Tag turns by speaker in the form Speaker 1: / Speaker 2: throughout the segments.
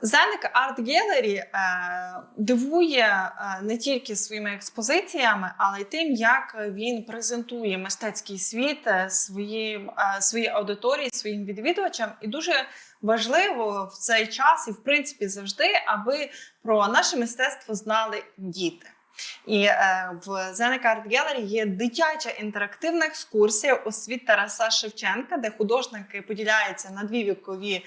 Speaker 1: Зенек Арт Gallery е, дивує е, не тільки своїми експозиціями, але й тим, як він презентує мистецький світ е, своїм, своїй аудиторії, своїм відвідувачам. І дуже важливо в цей час, і в принципі завжди, аби про наше мистецтво знали діти. І е, в Зенек Арт Gallery є дитяча інтерактивна екскурсія у світ Тараса Шевченка, де художники поділяються на дві вікові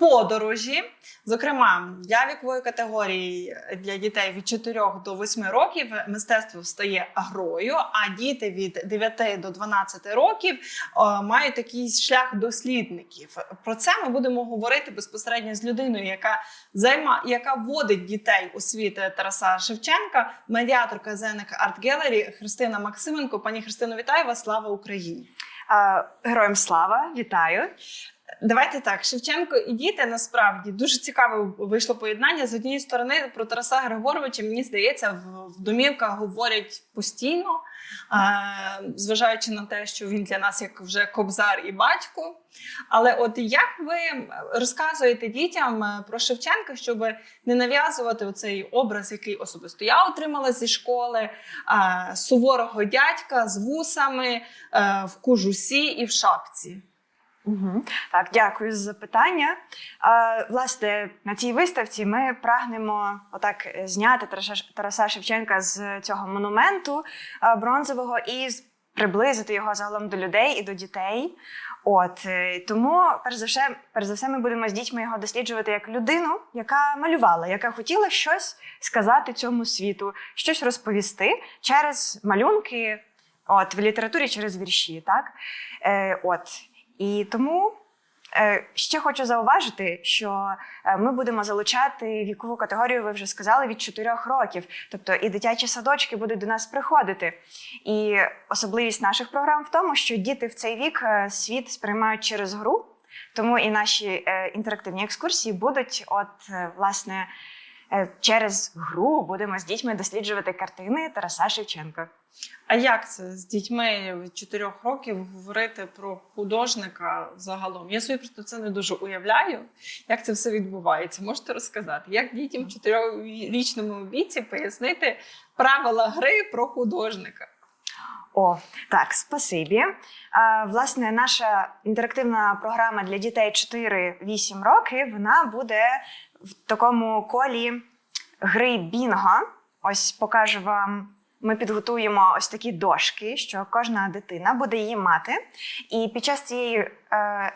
Speaker 1: подорожі. Зокрема, для вікової категорії для дітей від 4 до 8 років мистецтво стає грою, а діти від 9 до 12 років е, мають такий шлях дослідників. Про це ми будемо говорити безпосередньо з людиною, яка займа, яка вводить дітей у світ Тараса Шевченка, медіаторка Зенек Арт Гелері Христина Максименко. Пані Христино, вітаю вас! Слава Україні!
Speaker 2: Героям слава, вітаю.
Speaker 1: Давайте так, Шевченко і діти насправді дуже цікаве вийшло поєднання. З однієї сторони про Тараса Григоровича, мені здається, в, домівках говорять постійно, зважаючи на те, що він для нас як вже кобзар і батько. Але от як ви розказуєте дітям е, про Шевченка, щоб не нав'язувати оцей образ, який особисто я отримала зі школи суворого дядька з вусами е, в кожусі і в шапці?
Speaker 2: Угу. Так, дякую за запитання. А, власне, на цій виставці ми прагнемо отак е, зняти Тараса, Шевченка з цього монументу а, бронзового і приблизити його загалом до людей і до дітей. От е, тому, перш за все, перш за все, ми будемо з дітьми його досліджувати як людину, яка малювала, яка хотіла щось сказати цьому світу, щось розповісти через малюнки, от в літературі через вірші. Так? Е, от. І тому е, ще хочу зауважити, що е, ми будемо залучати вікову категорію, ви вже сказали, від 4 років. Тобто і дитячі садочки будуть до нас приходити. І особливість наших програм в тому, що діти в цей вік е, світ сприймають через гру. Тому і наші інтерактивні екскурсії будуть, от власне, через гру будемо з дітьми досліджувати картини Тараса Шевченка.
Speaker 1: А як це з дітьми від 4 років говорити про художника загалом? Я собі просто це не дуже уявляю, як це все відбувається. Можете розказати, як дітям в 4-річному віці пояснити правила гри про художника?
Speaker 2: О, так, спасибі. А, власне, наша інтерактивна програма для дітей 4-8 років вона буде в такому колі гри Бінго. Ось покажу вам. Ми підготуємо ось такі дошки, що кожна дитина буде її мати. І під час цієї е,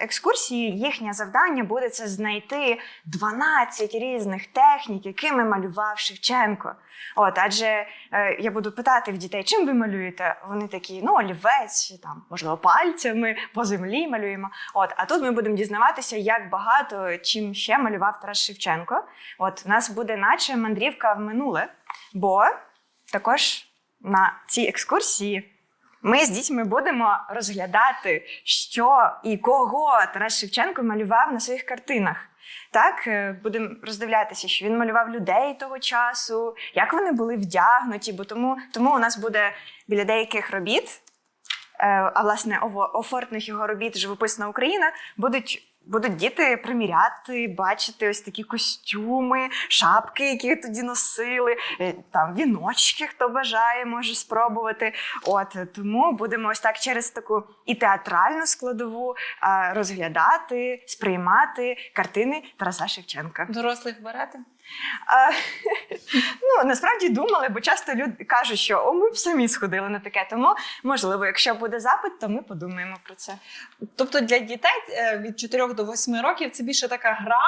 Speaker 2: екскурсії їхнє завдання буде це знайти 12 різних технік, якими малював Шевченко. От, адже е, я буду питати в дітей, чим ви малюєте? Вони такі, ну, олівець, там, можливо, пальцями, по землі малюємо. От, а тут ми будемо дізнаватися, як багато чим ще малював Тарас Шевченко. От, у нас буде наче мандрівка в минуле, бо також на цій екскурсії. Ми з дітьми будемо розглядати, що і кого Тарас Шевченко малював на своїх картинах. Так, е, будемо роздивлятися, що він малював людей того часу, як вони були вдягнуті, бо тому, тому у нас буде біля деяких робіт, е, а власне офортних його робіт Живописна Україна будуть. Будуть діти приміряти, бачити ось такі костюми, шапки, які тоді носили, е, там віночки, хто бажає, може спробувати. От тому будемо ось так через таку і театральну складову розглядати, сприймати картини Тараса Шевченка.
Speaker 1: Дорослих берете?
Speaker 2: А, ну насправді думали, бо часто люди кажуть, що о, ми б самі сходили на таке. Тому можливо, якщо буде запит, то ми подумаємо про це.
Speaker 1: Тобто для дітей е, від 4 до 8 років це більше така гра,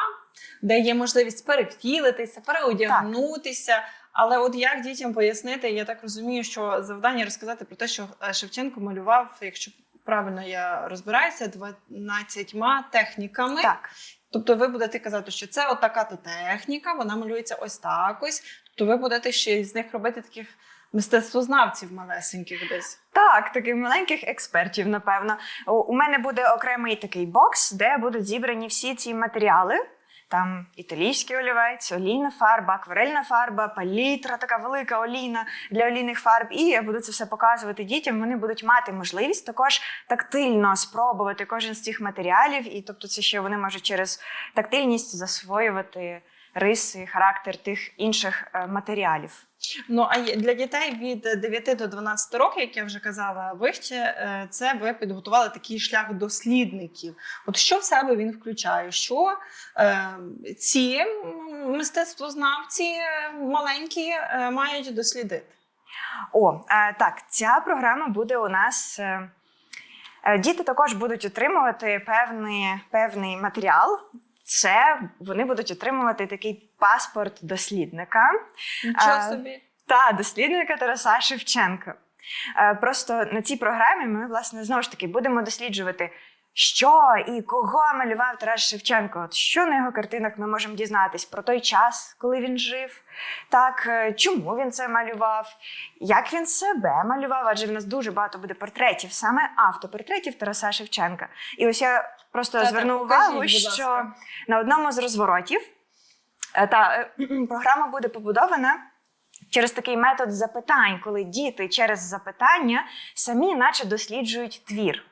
Speaker 1: де є можливість перевтілитися, переодягнутися. Але от як дітям пояснити, я так розумію, що завдання розказати про те, що е, Шевченко малював, якщо правильно я розбираюся, 12 техніками.
Speaker 2: Так.
Speaker 1: Тобто ви будете казати, що це отака така то техніка, вона малюється ось так ось. Тобто ви будете ще з них робити таких мистецтвознавців малесеньких десь.
Speaker 2: Так, таких маленьких експертів, напевно. У мене буде окремий такий бокс, де будуть зібрані всі ці матеріали. Там італійський олівець, олійна фарба, акварельна фарба, палітра, така велика олійна для олійних фарб. І я буду це все показувати дітям. Вони будуть мати можливість також тактильно спробувати кожен з цих матеріалів. І тобто, це ще вони можуть через тактильність засвоювати риси, характер тих інших е, матеріалів.
Speaker 1: Ну а для дітей від 9 до 12 років, як я вже казала вище, е, це ви підготували такий шлях дослідників. От що в себе він включає? Що е, ці мистецтвознавці е, маленькі е, мають дослідити?
Speaker 2: О, е, так, ця програма буде у нас. е, е, Діти також будуть отримувати певний, певний матеріал. Це вони будуть отримувати такий паспорт дослідника.
Speaker 1: Нічого собі.
Speaker 2: та дослідника Тараса Шевченка. Е, Просто на цій програмі ми, власне, знову ж таки будемо досліджувати, що і кого малював Тарас Шевченко. От що на його картинах ми можемо дізнатись про той час, коли він жив, так, е, чому він це малював, як він себе малював, адже в нас дуже багато буде портретів, саме автопортретів Тараса Шевченка. І ось я просто
Speaker 1: Та-та,
Speaker 2: зверну увагу, що на одному з розворотів е, та е, програма буде побудована через такий метод запитань, коли діти через запитання самі, наче досліджують твір.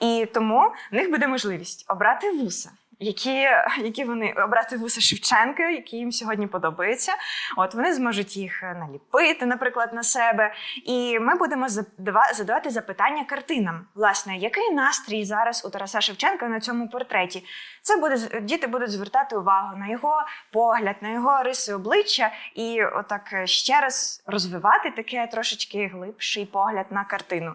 Speaker 2: І тому в них буде можливість обрати вуса. Які, які вони обрати вуса Шевченка, які їм сьогодні подобаються. От вони зможуть їх е, наліпити, наприклад, на себе. І ми будемо задавати запитання картинам. Власне, який настрій зараз у Тараса Шевченка на цьому портреті? Це буде діти будуть звертати увагу на його погляд, на його риси обличчя, і отак е, ще раз розвивати таке трошечки глибший погляд на картину.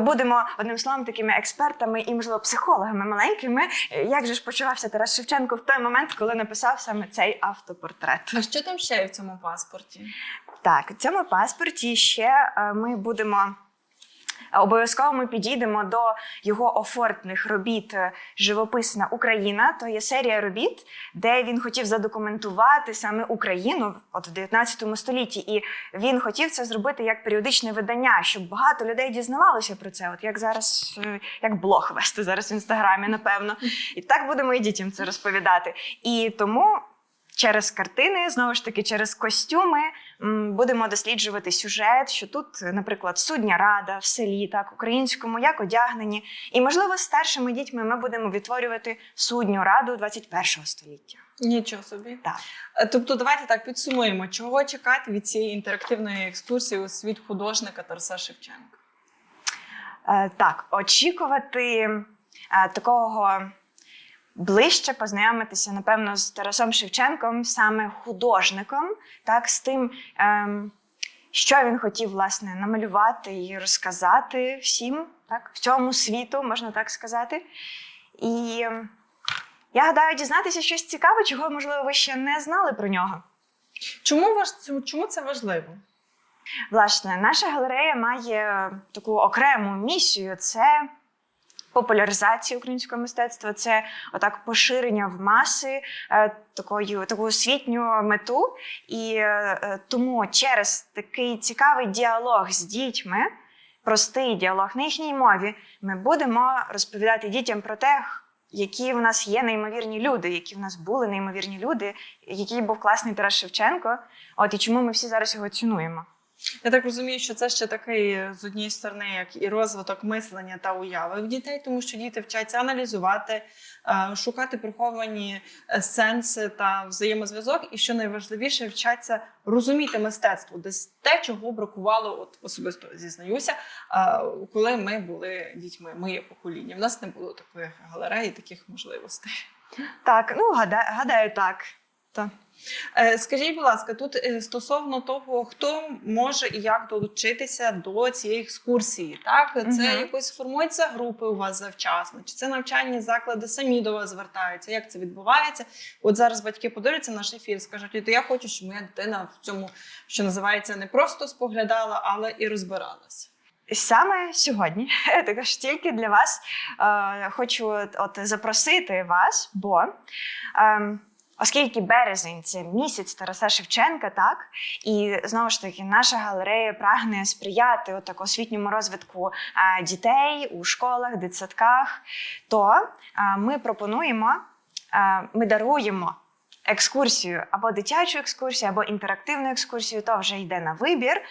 Speaker 2: Будемо одним словом такими експертами і, можливо, психологами маленькими. Як же ж почувався Тарас Шевченко в той момент, коли написав саме цей автопортрет?
Speaker 1: А що там ще є в цьому паспорті?
Speaker 2: Так, в цьому паспорті ще е, ми будемо. Обов'язково ми підійдемо до його офортних робіт е, Живописна Україна. То є серія робіт, де він хотів задокументувати саме Україну от в 19 столітті. І він хотів це зробити як періодичне видання, щоб багато людей дізнавалося про це. От як зараз, е, як блог вести зараз в інстаграмі, напевно. І так будемо і дітям це розповідати. І тому через картини, знову ж таки, через костюми будемо досліджувати сюжет, що тут, наприклад, судня рада в селі, так, українському, як одягнені. І, можливо, з старшими дітьми ми будемо відтворювати судню раду 21 століття.
Speaker 1: Нічого собі.
Speaker 2: Так.
Speaker 1: Е, Тобто, давайте так підсумуємо, чого чекати від цієї інтерактивної екскурсії у світ художника Тараса Шевченка.
Speaker 2: Е, так, очікувати е, такого ближче познайомитися, напевно, з Тарасом Шевченком, саме художником, так, з тим, ем, що він хотів власне намалювати і розказати всім, так, в цьому світу, можна так сказати. І ем, я гадаю, дізнатися щось цікаве, чого, можливо, ви ще не знали про нього.
Speaker 1: Чому важ... чому це важливо?
Speaker 2: Власне, наша галерея має таку окрему місію: це популяризація українського мистецтва, це отак поширення в маси, е, такою таку освітню мету. І е, е, тому через такий цікавий діалог з дітьми, простий діалог на їхній мові, ми будемо розповідати дітям про те, які в нас є неймовірні люди, які в нас були неймовірні люди, який був класний Тарас Шевченко. От і чому ми всі зараз його цінуємо.
Speaker 1: Я так розумію, що це ще такий е, з однієї сторони, як і розвиток мислення та уяви в дітей, тому що діти вчаться аналізувати, е, шукати приховані е, сенси та взаємозв'язок, і що найважливіше, вчаться розуміти мистецтво, десь те, чого бракувало, от особисто зізнаюся, коли ми були дітьми, моє покоління. В нас не було такої галереї, таких можливостей.
Speaker 2: Так, ну гадаю, гадаю так. так.
Speaker 1: Е, Скажіть, будь ласка, тут е, стосовно того, хто може і як долучитися до цієї екскурсії, так це
Speaker 2: Мгм.
Speaker 1: якось формуються групи у вас завчасно, чи це навчальні заклади самі до вас звертаються? Як це відбувається? От зараз батьки подивляться наш ефір, скажуть, «От я хочу, щоб моя дитина в цьому, що називається, не просто споглядала, але і розбиралася.
Speaker 2: Саме сьогодні, також тільки для вас е, хочу от запросити вас, бо е, оскільки березень це місяць Тараса Шевченка, так і знову ж таки наша галерея прагне сприяти отак освітньому розвитку е, дітей у школах, дитсадках, то е, ми пропонуємо, е, ми даруємо. Екскурсію або дитячу екскурсію, або інтерактивну екскурсію, то вже йде на вибір. е,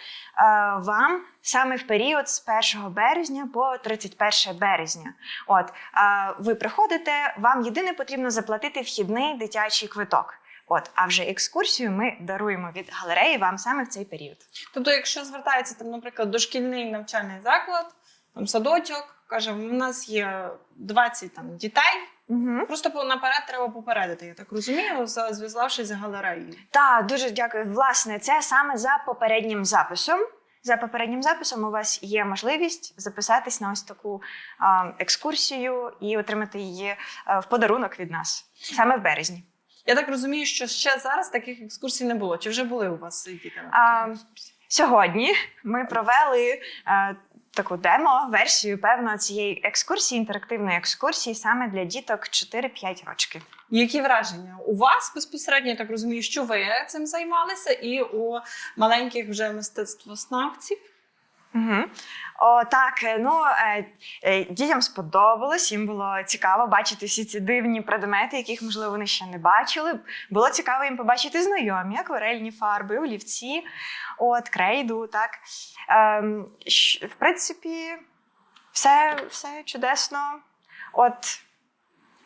Speaker 2: Вам саме в період з 1 березня по 31 березня. От е, ви приходите, вам єдине потрібно заплатити вхідний дитячий квиток. От, а вже екскурсію ми даруємо від галереї вам саме в цей період.
Speaker 1: Тобто, якщо звертається там, наприклад, дошкільний навчальний заклад, там садочок, каже, у нас є 20 там дітей.
Speaker 2: Угу.
Speaker 1: Просто наперед треба попередити, я так розумію, за- зв'язавшись з галереєю.
Speaker 2: Так, дуже дякую. Власне, це саме за попереднім записом. За попереднім записом у вас є можливість записатись на ось таку а, екскурсію і отримати її а, в подарунок від нас саме в березні.
Speaker 1: Я так розумію, що ще зараз таких екскурсій не було. Чи вже були у вас діти на таких екскурсіях?
Speaker 2: Сьогодні ми провели а, таку демо-версію, певно, цієї екскурсії, інтерактивної екскурсії саме для діток 4-5 років.
Speaker 1: Які враження у вас безпосередньо? Я так розумію, що ви цим займалися, і у маленьких вже мистецтвознавців.
Speaker 2: Угу. О, так, е, ну е, е, дітям сподобалось, їм було цікаво бачити всі ці дивні предмети, яких, можливо, вони ще не бачили. Було цікаво їм побачити знайомі акварельні фарби, олівці, от, крейду. Так. Ем, в принципі, все, все чудесно. От,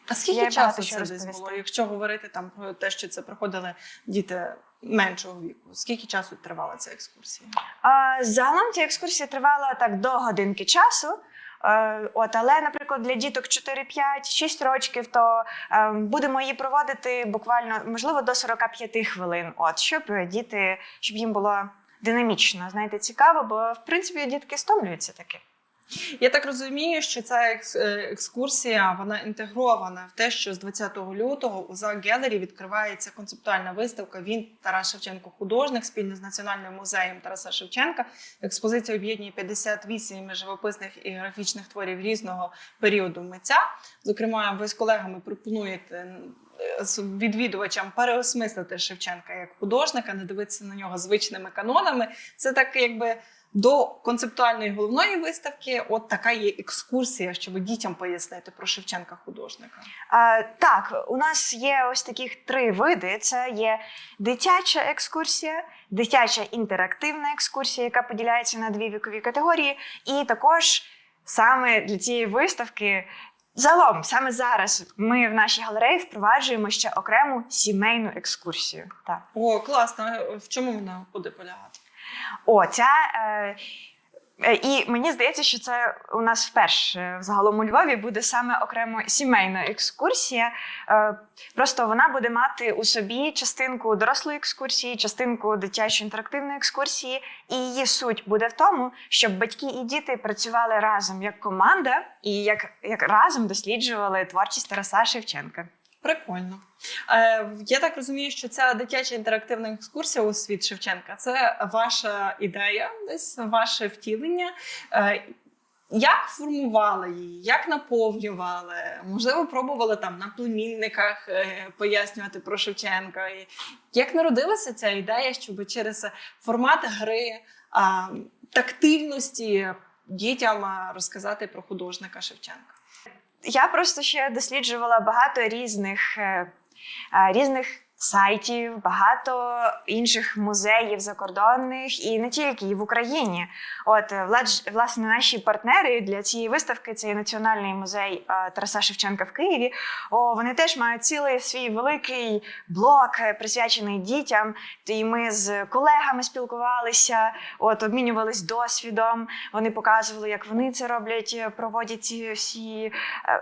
Speaker 1: А скільки
Speaker 2: Є
Speaker 1: часу це десь було? Якщо говорити там про те, що це проходили діти меншого віку, скільки часу тривала ця екскурсія?
Speaker 2: А, Загалом ця екскурсія тривала так до годинки часу. Е, От, але, наприклад, для діток 4, 5, 6 років, то е, будемо її проводити буквально можливо до 45 хвилин. От щоб діти, щоб їм було динамічно, знаєте, цікаво, бо в принципі дітки стомлюються таки.
Speaker 1: Я так розумію, що ця е, екскурсія вона інтегрована в те, що з 20 лютого у ЗАГ Гелері відкривається концептуальна виставка Він Тарас Шевченко художник спільно з Національним музеєм Тараса Шевченка. Експозиція об'єднує 58 живописних і графічних творів різного періоду митця. Зокрема, ви з колегами пропонуєте відвідувачам переосмислити Шевченка як художника, не дивитися на нього звичними канонами. Це так, якби. До концептуальної головної виставки, от така є екскурсія, щоб дітям пояснити про Шевченка художника.
Speaker 2: А, так, у нас є ось таких три види: це є дитяча екскурсія, дитяча інтерактивна екскурсія, яка поділяється на дві вікові категорії, і також саме для цієї виставки. Загалом, саме зараз ми в нашій галереї впроваджуємо ще окрему сімейну екскурсію. Так.
Speaker 1: О, класно. В чому вона буде полягати?
Speaker 2: О, ця. Е, і мені здається, що це у нас вперше взагалом у Львові буде саме окремо сімейна екскурсія. Е, просто вона буде мати у собі частинку дорослої екскурсії, частинку дитячої інтерактивної екскурсії. І її суть буде в тому, щоб батьки і діти працювали разом як команда і як, як разом досліджували творчість Тараса Шевченка.
Speaker 1: Прикольно. Е, я так розумію, що ця дитяча інтерактивна екскурсія у світ Шевченка це ваша ідея, десь ваше втілення. Е, як формували її, як наповнювали? Можливо, пробували там на племінниках е, пояснювати про Шевченка. Як народилася ця ідея, щоб через формат гри, тактильності дітям розказати про художника Шевченка?
Speaker 2: Я просто ще досліджувала багато різних, е, різних сайтів, багато інших музеїв закордонних і не тільки і в Україні. От е, власне наші партнери для цієї виставки це Національний музей е, Тараса Шевченка в Києві. О, вони теж мають цілий свій великий блок е, присвячений дітям. І ми з колегами спілкувалися, от обмінювались досвідом. Вони показували, як вони це роблять, проводять ці всі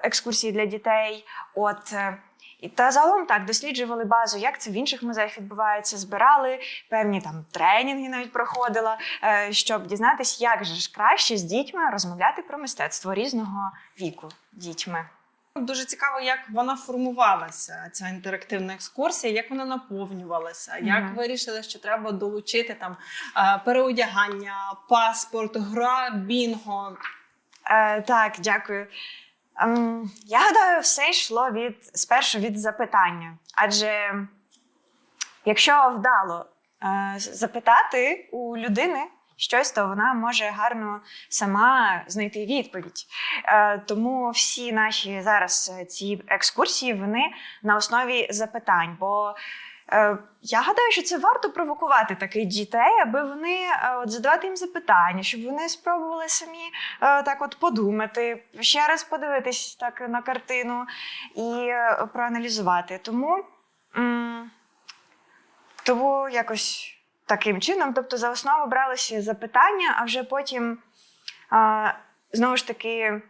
Speaker 2: екскурсії для дітей. От і та загалом так досліджували базу, як це в інших музеях відбувається, збирали певні там тренінги, навіть проходила, е, щоб дізнатися, як же ж краще з дітьми розмовляти про мистецтво різного віку дітьми.
Speaker 1: Дуже цікаво, як вона формувалася, ця інтерактивна екскурсія, як вона наповнювалася, як вирішили, що треба долучити там е, переодягання, паспорт, гра, бінго.
Speaker 2: Е, так, дякую. Ем, я гадаю, все йшло від спершу від запитання. Адже якщо вдало е, запитати у людини щось, то вона може гарно сама знайти відповідь. Е, тому всі наші зараз е, ці екскурсії вони на основі запитань. Бо Я гадаю, що це варто провокувати таких дітей, аби вони е, от задавати їм запитання, щоб вони спробували самі е, так от подумати, ще раз подивитись так на картину і е, проаналізувати. Тому Тому якось таким чином. Тобто за основу бралися запитання, а вже потім знову ж таки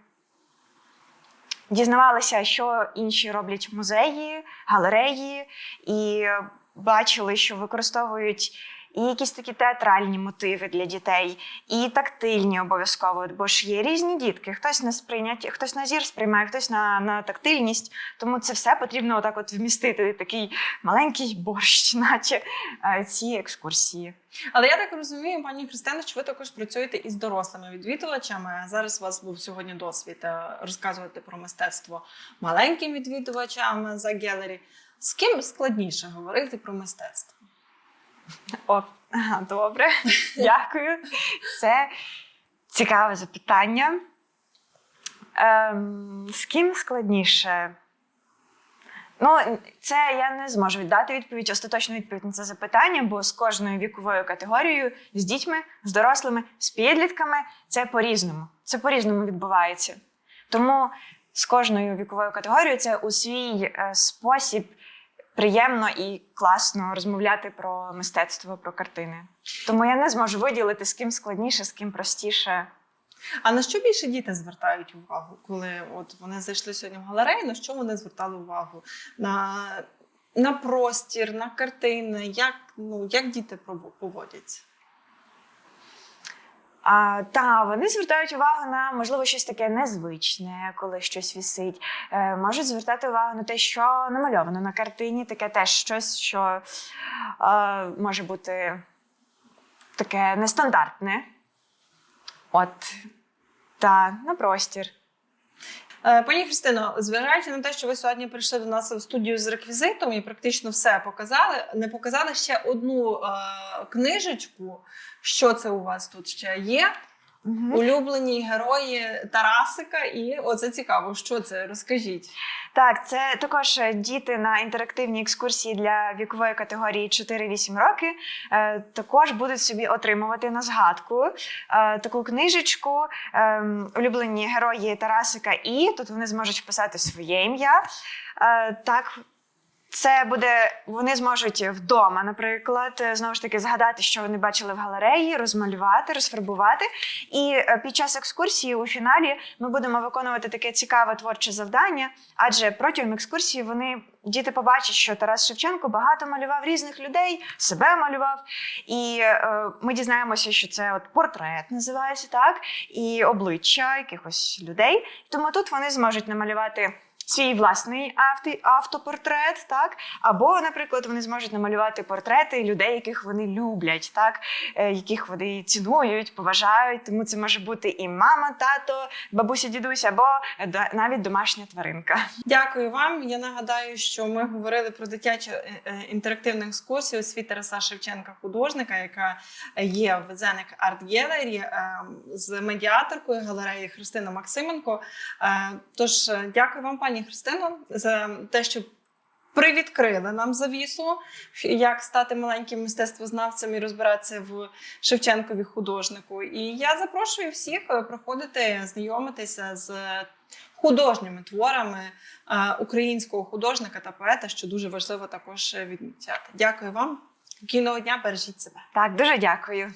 Speaker 2: дізнавалися, що інші роблять музеї, галереї, і бачили, що використовують і якісь такі театральні мотиви для дітей, і тактильні обов'язково, бо ж є різні дітки. Хтось на сприйняття, хтось на зір сприймає, хтось на, на тактильність. Тому це все потрібно отак от вмістити такий маленький борщ, наче е, ці екскурсії.
Speaker 1: Але я так розумію, пані Христина, що ви також працюєте із дорослими відвідувачами. Зараз у вас був сьогодні досвід е, розказувати про мистецтво маленьким відвідувачам за гелері. З ким складніше говорити про мистецтво?
Speaker 2: О, ага, добре, дякую. Це цікаве запитання. Ем, з ким складніше? Ну, це я не зможу віддати відповідь, остаточну відповідь на це запитання, бо з кожною віковою категорією, з дітьми, з дорослими, з підлітками це по-різному. Це по-різному відбувається. Тому з кожною віковою категорією це у свій е, спосіб приємно і класно розмовляти про мистецтво, про картини. Тому я не зможу виділити, з ким складніше, з ким простіше.
Speaker 1: А на що більше діти звертають увагу, коли от вони зайшли сьогодні в галерею? На що вони звертали увагу? На, на простір, на картини, як, ну, як діти поводяться?
Speaker 2: А, та вони звертають увагу на можливо щось таке незвичне, коли щось вісить. Е, можуть звертати увагу на те, що намальовано на картині, таке теж щось, що е, може бути таке нестандартне. От та на простір.
Speaker 1: Е, Пані Христино, зважаючи на те, що ви сьогодні прийшли до нас в студію з реквізитом і практично все показали, не показали ще одну е, книжечку. Що це у вас тут ще є?
Speaker 2: Мгм.
Speaker 1: Улюблені герої Тарасика, і оце цікаво. Що це? Розкажіть.
Speaker 2: Так, це також е, діти на інтерактивній екскурсії для вікової категорії 4-8 роки. Е, також будуть собі отримувати на згадку е, таку книжечку е, Улюблені герої Тарасика і тут вони зможуть вписати своє ім'я. Е, так, це буде, вони зможуть вдома, наприклад, е, знову ж таки згадати, що вони бачили в галереї, розмалювати, розфарбувати. І е, під час екскурсії у фіналі ми будемо виконувати таке цікаве творче завдання, адже протягом екскурсії вони діти побачать, що Тарас Шевченко багато малював різних людей, себе малював. І е, ми дізнаємося, що це от портрет називається так, і обличчя якихось людей. Тому тут вони зможуть намалювати. Свій власний авто, автопортрет, так або, наприклад, вони зможуть намалювати портрети людей, яких вони люблять, так е, яких вони цінують, поважають. Тому це може бути і мама, тато, бабуся, дідусь, або е, навіть домашня тваринка.
Speaker 1: Дякую вам. Я нагадаю, що ми говорили про дитячу е, інтерактивну екскурсію у світ Тараса Шевченка, художника, яка є в Зеник Арт Гелері з медіаторкою галереї Христина Максименко. Тож дякую вам, пані Христино, за те, що. Привідкрили нам завісу, як стати маленьким мистецтвознавцем і розбиратися в Шевченкові художнику. І я запрошую всіх е, приходити, знайомитися з художніми творами е, українського художника та поета, що дуже важливо також відмічати. Дякую вам. Кінного дня бережіть себе.
Speaker 2: Так, дуже дякую.